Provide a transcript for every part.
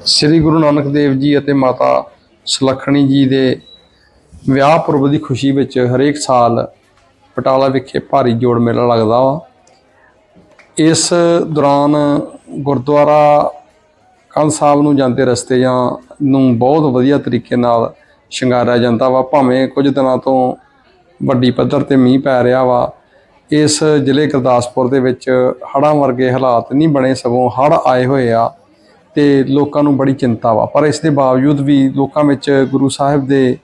ਸ੍ਰੀ ਗੁਰੂ ਨਾਨਕ ਦੇਵ ਜੀ ਅਤੇ ਮਾਤਾ ਸੁਲੱਖਣੀ ਜੀ ਦੇ ਵਿਆਹ ਪੁਰਬ ਦੀ ਖੁਸ਼ੀ ਵਿੱਚ ਹਰੇਕ ਸਾਲ ਪਟਾਲਾ ਵਿਖੇ ਭਾਰੀ ਜੋੜ ਮੇਲਾ ਲੱਗਦਾ ਵਾ। ਇਸ ਦੌਰਾਨ ਗੁਰਦੁਆਰਾ ਕੰਧ ਸਾਹਿਬ ਨੂੰ ਜਾਂਦੇ ਰਸਤੇ ਜਾਂ ਨੂੰ ਬਹੁਤ ਵਧੀਆ ਤਰੀਕੇ ਨਾਲ ਸ਼ਿੰਗਾਰਿਆ ਜਾਂਦਾ ਵਾ। ਭਾਵੇਂ ਕੁਝ ਦਿਨਾਂ ਤੋਂ ਵੱਡੀ ਪੱਧਰ ਤੇ ਮੀਂਹ ਪੈ ਰਿਹਾ ਵਾ। ਇਸ ਜ਼ਿਲ੍ਹੇ ਗੁਰਦਾਸਪੁਰ ਦੇ ਵਿੱਚ ਹੜ੍ਹਾਂ ਵਰਗੇ ਹਾਲਾਤ ਨਹੀਂ ਬਣੇ ਸਗੋਂ ਹੜ੍ਹ ਆਏ ਹੋਏ ਆ। ਤੇ ਲੋਕਾਂ ਨੂੰ ਬੜੀ ਚਿੰਤਾ ਵਾ। ਪਰ ਇਸ ਦੇ ਬਾਵਜੂਦ ਵੀ ਲੋਕਾਂ ਵਿੱਚ ਗੁਰੂ ਸਾਹਿਬ ਦੇ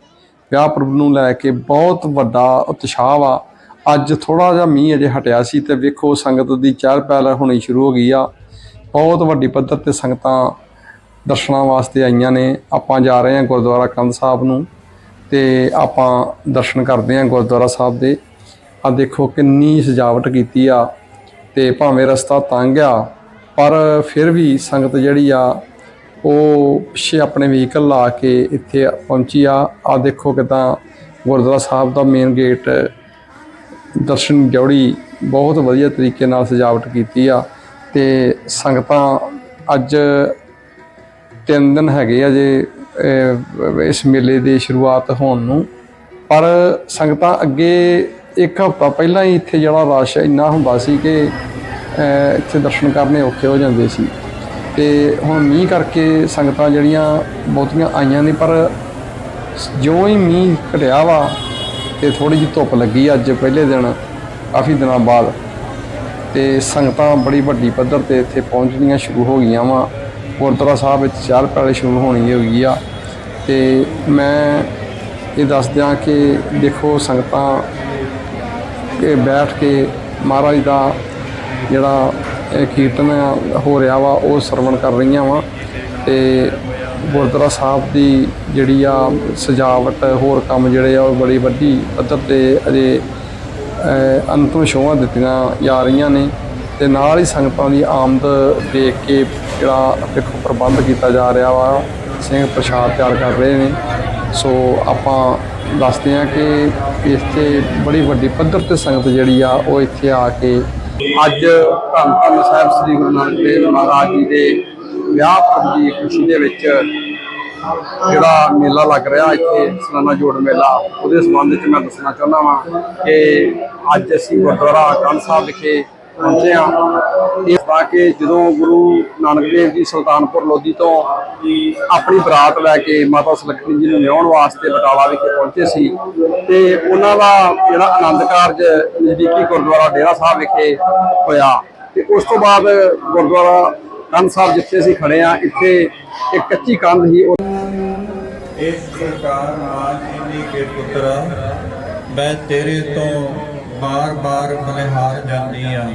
ਵਿਆਹ ਪੁਰਬ ਨੂੰ ਲੈ ਕੇ ਬਹੁਤ ਵੱਡਾ ਉਤਸ਼ਾਹ ਵਾ। ਅੱਜ ਥੋੜਾ ਜਿਹਾ ਮੀਂਹ ਅਜੇ ਹਟਿਆ ਸੀ ਤੇ ਵੇਖੋ ਸੰਗਤ ਦੀ ਚਹਿਲ ਪਹਿਲ ਹੋਣੀ ਸ਼ੁਰੂ ਹੋ ਗਈ ਆ। ਬਹੁਤ ਵੱਡੀ ਪੱਧਰ ਤੇ ਸੰਗਤਾਂ ਦਰਸ਼ਨਾਂ ਵਾਸਤੇ ਆਈਆਂ ਨੇ। ਆਪਾਂ ਜਾ ਰਹੇ ਹਾਂ ਗੁਰਦੁਆਰਾ ਕੰਧ ਸਾਹਿਬ ਨੂੰ ਤੇ ਆਪਾਂ ਦਰਸ਼ਨ ਕਰਦੇ ਹਾਂ ਗੁਰਦੁਆਰਾ ਸਾਹਿਬ ਦੇ। ਆ ਦੇਖੋ ਕਿੰਨੀ ਸਜਾਵਟ ਕੀਤੀ ਆ ਤੇ ਭਾਵੇਂ ਰਸਤਾ ਤੰਗ ਆ ਪਰ ਫਿਰ ਵੀ ਸੰਗਤ ਜਿਹੜੀ ਆ, ਉਹ ਪਿੱਛੇ ਆਪਣੇ ਵਹੀਕਲ ਲਾ ਕੇ ਇੱਥੇ ਪਹੁੰਚੀ ਆ। ਆ ਦੇਖੋ ਕਿਦਾਂ ਗੁਰਦੁਆਰਾ ਸਾਹਿਬ ਦਾ ਮੇਨ ਗੇਟ ਦਰਸ਼ਨ ਜੋੜੀ ਬਹੁਤ ਵਧੀਆ ਤਰੀਕੇ ਨਾਲ ਸਜਾਵਟ ਕੀਤੀ ਆ। ਤੇ ਸੰਗਤਾਂ ਅੱਜ ਤਿੰਨ ਦਿਨ ਹੈਗੇ ਆ ਜੇ ਇਸ ਮੇਲੇ ਦੀ ਸ਼ੁਰੂਆਤ ਹੋਣ ਨੂੰ। ਪਰ ਸੰਗਤਾਂ ਅੱਗੇ ਇੱਕ ਹਫ਼ਤਾ ਪਹਿਲਾਂ ਹੀ ਇੱਥੇ ਜਿਹੜਾ ਰਸ਼ ਇੰਨਾ ਹੁੰਦਾ ਸੀ ਕਿ ਇੱਥੇ ਦਰਸ਼ਨ ਕਰਨੇ ਔਖੇ ਹੋ ਜਾਂਦੇ ਸੀ। ਤੇ ਹੁਣ ਮੀਂਹ ਕਰਕੇ ਸੰਗਤਾਂ ਜਿਹੜੀਆਂ ਬਹੁਤੀਆਂ ਆਈਆਂ ਨੇ, ਪਰ ਜਿਉਂ ਹੀ ਮੀਂਹ ਘਟਿਆ ਵਾ ਤੇ ਥੋੜੀ ਜਿਹੀ ਧੁੱਪ ਲੱਗੀ ਅੱਜ ਪਹਿਲੇ ਦਿਨ, ਕਾਫੀ ਦਿਨਾਂ ਬਾਅਦ, ਤੇ ਸੰਗਤਾਂ ਬੜੀ ਵੱਡੀ ਪੱਧਰ ਤੇ ਇੱਥੇ ਪਹੁੰਚਣੀਆਂ ਸ਼ੁਰੂ ਹੋ ਗਈਆਂ ਵਾ। ਗੁਰਦੁਆਰਾ ਸਾਹਿਬ ਵਿੱਚ ਚਾਰ ਪੈਲੇ ਸ਼ੁਰੂ ਹੋਣੀ ਹੋ ਗਈ ਆ। ਤੇ ਮੈਂ ਇਹ ਦੱਸ ਦਿਆਂ ਕਿ ਦੇਖੋ ਸੰਗਤਾਂ ਇਹ ਬੈਠ ਕੇ ਮਹਾਰਾਜ ਦਾ ਜਿਹੜਾ ਕੀਰਤਨ ਆ ਹੋ ਰਿਹਾ ਵਾ, ਉਹ ਸਰਵਣ ਕਰ ਰਹੀਆਂ ਵਾ। ਤੇ ਗੁਰਦੁਆਰਾ ਸਾਹਿਬ ਦੀ ਜਿਹੜੀ ਆ ਸਜਾਵਟ, ਹੋਰ ਕੰਮ ਜਿਹੜੇ ਆ, ਉਹ ਬੜੀ ਵੱਡੀ ਪੱਧਰ ਤੇ ਅਜੇ ਅੰਤਮ ਸ਼ੋਆਂ ਦਿੱਤੀਆਂ ਜਾ ਰਹੀਆਂ ਨੇ। ਤੇ ਨਾਲ ਹੀ ਸੰਗਤਾਂ ਦੀ ਆਮਦ ਦੇਖ ਕੇ ਜਿਹੜਾ ਦੇਖੋ ਪ੍ਰਬੰਧ ਕੀਤਾ ਜਾ ਰਿਹਾ ਵਾ, ਸਿੰਘ ਪ੍ਰਸ਼ਾਦ ਤਿਆਰ ਕਰ ਰਹੇ ਨੇ। ਸੋ ਆਪਾਂ ਦੱਸਦੇ ਹਾਂ ਕਿ ਇਸ ਤੇ ਬੜੀ ਵੱਡੀ ਪੱਧਰ ਤੇ ਸੰਗਤ ਜਿਹੜੀ ਆ, ਉਹ ਇੱਥੇ ਆ ਕੇ ਅੱਜ ਧੰਨ ਧੰਨ ਸਾਹਿਬ ਸ੍ਰੀ ਗੁਰੂ ਨਾਨਕ ਦੇਵ ਮਹਾਰਾਜ ਜੀ ਦੇ ਵਿਆਹ ਪੁਰਬ ਦੀ ਖੁਸ਼ੀ ਦੇ ਵਿੱਚ ਜਿਹੜਾ ਮੇਲਾ ਲੱਗ ਰਿਹਾ ਇੱਥੇ, ਸਲਾਨਾ ਜੋੜ ਮੇਲਾ, ਉਹਦੇ ਸੰਬੰਧ ਵਿੱਚ ਮੈਂ ਦੱਸਣਾ ਚਾਹੁੰਦਾ ਹਾਂ ਕਿ ਅੱਜ ਅਸੀਂ ਗੁਰਦੁਆਰਾ ਕੰਧ ਸਾਹਿਬ ਵਿਖੇ ਪਹੁੰਚੇ ਹਾਂ। ਇਸ ਤਾਂ ਕਿ ਜਦੋਂ ਗੁਰੂ ਨਾਨਕ ਦੇਵ ਜੀ ਸੁਲਤਾਨਪੁਰ ਲੋਧੀ ਤੋਂ ਆਪਣੀ ਬਰਾਤ ਲੈ ਕੇ ਮਾਤਾ ਸੁਲੱਖਣੀ ਜੀ ਨੂੰ ਲਿਆਉਣ ਵਾਸਤੇ ਬਟਾਲਾ ਵਿਖੇ ਪਹੁੰਚੇ ਸੀ ਤੇ ਉਹਨਾਂ ਦਾ ਜਿਹੜਾ ਆਨੰਦ ਕਾਰਜ ਨਜ਼ਦੀਕੀ ਗੁਰਦੁਆਰਾ ਡੇਰਾ ਸਾਹਿਬ ਵਿਖੇ ਹੋਇਆ। ਤੇ ਉਸ ਤੋਂ ਬਾਅਦ ਗੁਰਦੁਆਰਾ ਕੰਧ ਸਾਹਿਬ ਜਿੱਥੇ ਅਸੀਂ ਖੜੇ ਆ ਇੱਥੇ ਇੱਕ ਕੱਚੀ ਕੰਧ ਹੀ ਉਹ ਇਸ ਪ੍ਰਕਾਰ ਮਾਂ ਜੀ ਕੇ ਪੁੱਤਰਾ, ਮੈਂ ਤੇਰੇ ਤੋਂ ਬਾਰ-ਬਾਰ ਬਲਿਹਾਰ ਜਾਂਦੀ ਆ।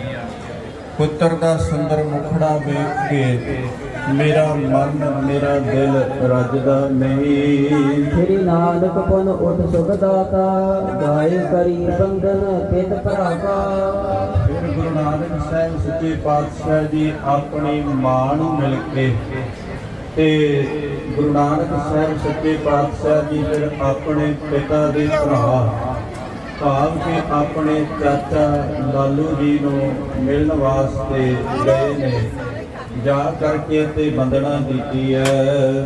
ਪੁੱਤਰ ਦਾ ਸੁੰਦਰ ਮੁਖੜਾ ਵੇਖ ਕੇ ਮੇਰਾ ਮਨ ਮੇਰਾ ਦਿਲ ਰੱਜਦਾ ਨਹੀਂ। ਸ੍ਰੀ ਨਾਨਕ ਪੁਨ ਉਠ ਸੁਖ ਦਾਤਾ ਗਾਏ ਕਰੀ ਬੰਧਨ ਕਿਤ ਭਰਾਵਾ। ਫਿਰ ਗੁਰੂ ਨਾਨਕ ਸਾਹਿਬ ਸੱਚੇ ਪਾਤਸ਼ਾਹ ਜੀ ਆਪਣੀ ਮਾਂ ਨੂੰ ਮਿਲ ਕੇ ਤੇ ਗੁਰੂ ਨਾਨਕ ਸਾਹਿਬ ਸੱਚੇ ਪਾਤਸ਼ਾਹ ਜੀ ਫਿਰ ਆਪਣੇ ਪਿਤਾ ਦੇ ਭਰਾ ਭਾਵ ਕਿ ਆਪਣੇ ਚਾਚਾ ਲਾਲੂ ਜੀ ਨੂੰ ਮਿਲਣ ਵਾਸਤੇ ਗਏ ਨੇ। ਜਾ ਕਰਕੇ ਤੇ ਬੰਦਨਾ ਦਿੱਤੀ ਹੈ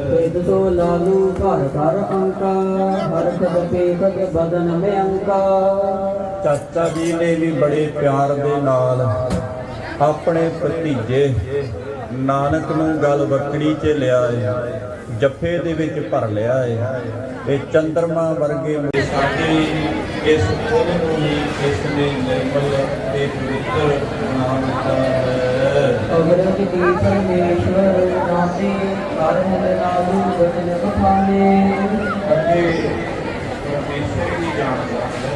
ਵੇਦ ਸੋ ਲਾਲੂ ਘਰ ਘਰ ਅੰਕਾ ਹਰ ਪੇ ਖਦ ਬਦਨ ਮੇ ਅੰਕਾ। ਚਾਚਾ ਜੀ ਨੇ ਵੀ ਬੜੇ ਪਿਆਰ ਦੇ ਨਾਲ ਆਪਣੇ ਭਤੀਜੇ ਨਾਨਕ ਨੂੰ ਗਲ ਵਰਕੜੀ 'ਚ ਲਿਆ ਏ ਜੱਫੇ ਦੇ ਵਿੱਚ ਭਰ ਲਿਆ ਏ। ਇਹ ਚੰਦਰਮਾ ਵਰਗੇ ਸਾਡੇ ਇਸ ਫੁੱਲ ਨੂੰ ਹੀ ਇਸ ਨੇ ਨਿਰਮਲ ਤੇ ਪਵਿੱਤਰ ਨਾਮ ਦਿੱਤਾ ਹੈ। ਅਗਰ ਕਿ ਦੀ ਪਰਮੇਸ਼ਵਰ ਨਾਮੇ ਕਾਰਨ ਲਾਲੂ ਬਦਨ ਬਖਾਨੇ। ਅੱਗੇ ਪਰਮੇਸ਼ਰ ਦੀ ਜਾਣਦਾ ਹੈ।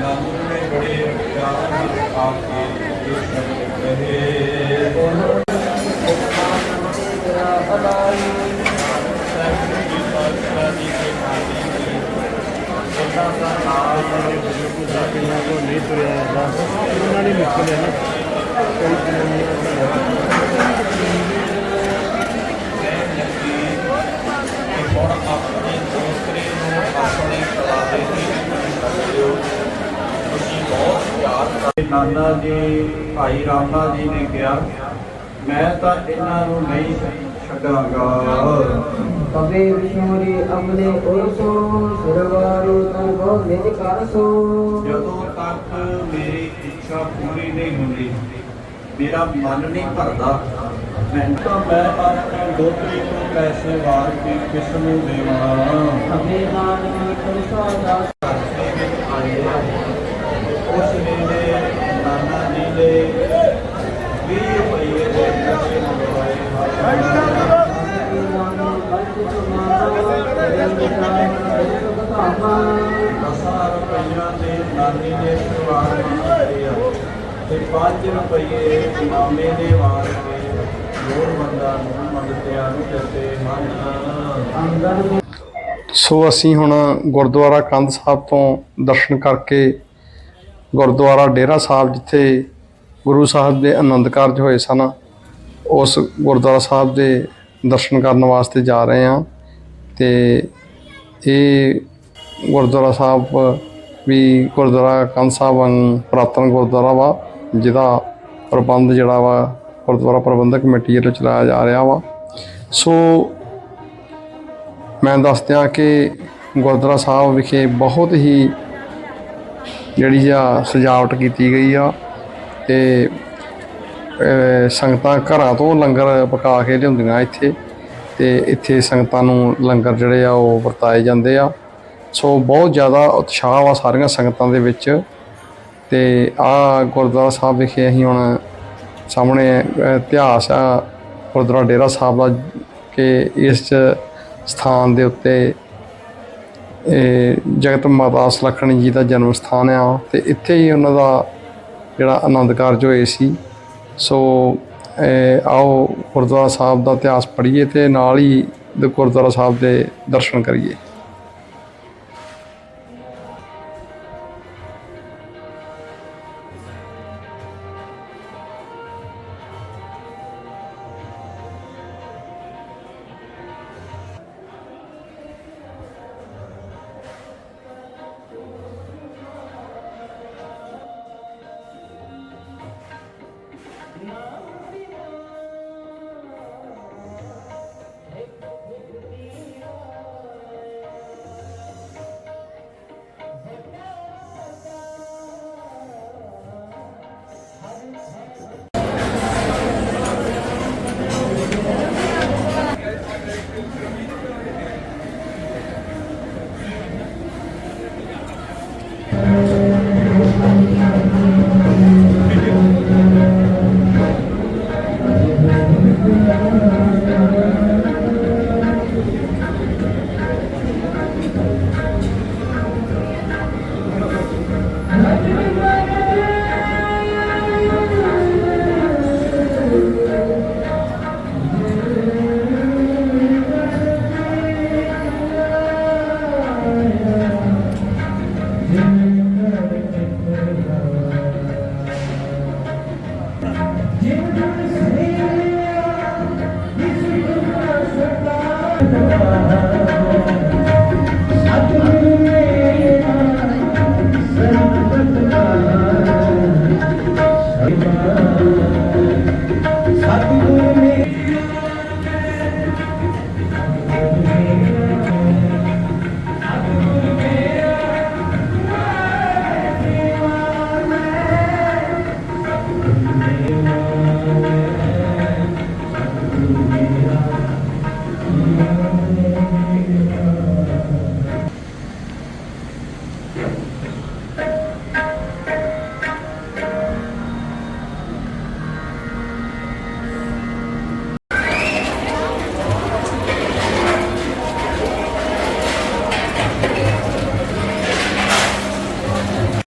ਨਾਨਕ ਨੇ ਬੜੇ ਪਿਆਰ ਨਾਲ ਆ ਕੇ ਇਹ ਸ਼ਬਦ ਕਹੇ ਤੇਰਾ ਭਲਾਈ ਸਹਿਬੀ ਪਾਤਸ਼ਾਹ ਜੀ ਦੇ ਖਾਲੀ ਦੀ ਉਹਨਾਂ ਦਾ ਨਾਮ ਬੜੇ ਬਜ਼ੁਰਗ ਸਾਥੀਆਂ ਤੋਂ ਨਹੀਂ ਤੁਰਿਆ ਜਾਂਦਾ ਉਹਨਾਂ ਨੇ ਨਿਕਲਿਆ ਨਾ ਹੁਣ ਆਪਣੇ ਦੋਸਤਰੇ ਨੂੰ ਆਪਣੇ ਖਿਲਾਫੇ ਦੀ ਕਰਦੇ ਤੁਸੀਂ ਬਹੁਤ ਪਿਆਰ ਕਰਦੇ ਨਾਨਾ ਜੀ ਭਾਈ ਰਾਮਾ ਜੀ ਨੇ ਕਿਹਾ ਮੈਂ ਤਾਂ ਇਹਨਾਂ ਨੂੰ ਨਹੀਂ ਛੱਡਾਂਗਾ। ਕਬੇ ਵਿਸ਼ੋਰੀ ਅਮਲੇ ਉਰਸੋ ਸਿਰਵਾਰੂ ਬਹੁ ਨਿਜ ਕਰਸੋ ਜਦੋਂ ਤੱਕ ਮੇਰੀ ਇੱਛਾ ਪੂਰੀ ਨਹੀਂ ਹੁੰਦੀ ਮੇਰਾ ਮਨ ਨਹੀਂ ਭਰਦਾ। ਮੈਂ ਤਾਂ ਮੈਂ ਆਪਣੇ ਦੋਤਰੀ ਤੋਂ ਪੈਸੇ ਵਾਰ ਕੇ ਕਿਸ ਨੂੰ ਦੇਵਾਂ। ਦਾਸ ਘਰ ਦੇ ਵਿੱਚ। ਉਸ ਵੇਲੇ ਨਾਨਾ ਜੀ ਦੇ 20 ਰੁਪਏ ਦੇ ਪੈਸੇ ਮੰਗਵਾਏ। ਦਸਾਂ ਰੁਪਈਆਂ ਦੇ ਨਾਨੀ ਕੀਤੇ ਆ। ਤੇ 5 ਰੁਪਏ ਮਾਮੇ ਨੇ ਵਾਰ ਕੇ ਲੋੜਵੰਦਾਂ ਨੂੰ ਮੰਗਤਿਆਂ ਨੂੰ ਦਿੱਤੇ ਹਨ। ਸੋ ਅਸੀਂ ਹੁਣ ਗੁਰਦੁਆਰਾ ਕੰਧ ਸਾਹਿਬ ਤੋਂ ਦਰਸ਼ਨ ਕਰਕੇ ਗੁਰਦੁਆਰਾ ਡੇਰਾ ਸਾਹਿਬ ਜਿੱਥੇ ਗੁਰੂ ਸਾਹਿਬ ਦੇ ਆਨੰਦ ਕਾਰਜ ਹੋਏ ਸਨ, ਉਸ ਗੁਰਦੁਆਰਾ ਸਾਹਿਬ ਦੇ ਦਰਸ਼ਨ ਕਰਨ ਵਾਸਤੇ ਜਾ ਰਹੇ ਹਾਂ ਤੇ ਇਹ ਗੁਰਦੁਆਰਾ ਸਾਹਿਬ ਵੀ ਗੁਰਦੁਆਰਾ ਕੰਧ ਸਾਹਿਬ ਵਾਂਗ ਪੁਰਾਤਨ ਗੁਰਦੁਆਰਾ ਵਾ। ਜਿਹਦਾ ਪ੍ਰਬੰਧ ਜਿਹੜਾ ਵਾ, ਗੁਰਦੁਆਰਾ ਪ੍ਰਬੰਧਕ ਕਮੇਟੀ ਵੱਲੋਂ ਚਲਾਇਆ ਜਾ ਰਿਹਾ ਵਾ। ਸੋ ਮੈਂ ਦੱਸਦਿਆਂ ਕਿ ਗੁਰਦੁਆਰਾ ਸਾਹਿਬ ਵਿਖੇ ਬਹੁਤ ਹੀ ਜਿਹੜੀ ਆ ਸਜਾਵਟ ਕੀਤੀ ਗਈ ਆ ਤੇ ਸੰਗਤਾਂ ਘਰਾਂ ਤੋਂ ਲੰਗਰ ਪਕਾ ਕੇ ਲਿਆਉਂਦੀਆਂ ਇੱਥੇ ਤੇ ਇੱਥੇ ਸੰਗਤਾਂ ਨੂੰ ਲੰਗਰ ਜਿਹੜੇ ਆ ਉਹ ਵਰਤਾਏ ਜਾਂਦੇ ਆ। ਸੋ ਬਹੁਤ ਜ਼ਿਆਦਾ ਉਤਸ਼ਾਹ ਵਾ ਸਾਰੀਆਂ ਸੰਗਤਾਂ ਦੇ ਵਿੱਚ। ਤੇ ਆ ਗੁਰਦੁਆਰਾ ਸਾਹਿਬ ਵਿਖੇ ਅਸੀਂ ਹੁਣ ਸਾਹਮਣੇ ਇਤਿਹਾਸ ਆ ਗੁਰਦੁਆਰਾ ਡੇਰਾ ਸਾਹਿਬ ਦਾ ਕਿ ਇਸ ਸਥਾਨ ਦੇ ਉੱਤੇ ਜਗਤ ਮਾਤਾ ਸੁਲੱਖਣੀ ਜੀ ਦਾ ਜਨਮ ਸਥਾਨ ਆ। ਤੇ ਇੱਥੇ ਹੀ ਉਹਨਾਂ ਦਾ ਜਿਹੜਾ ਆਨੰਦ ਕਾਰਜ ਹੋਏ ਸੀ। ਸੋ ਆਓ ਗੁਰਦੁਆਰਾ ਸਾਹਿਬ ਦਾ ਇਤਿਹਾਸ ਪੜ੍ਹੀਏ ਤੇ ਨਾਲ ਹੀ ਗੁਰਦੁਆਰਾ ਸਾਹਿਬ ਦੇ ਦਰਸ਼ਨ ਕਰੀਏ।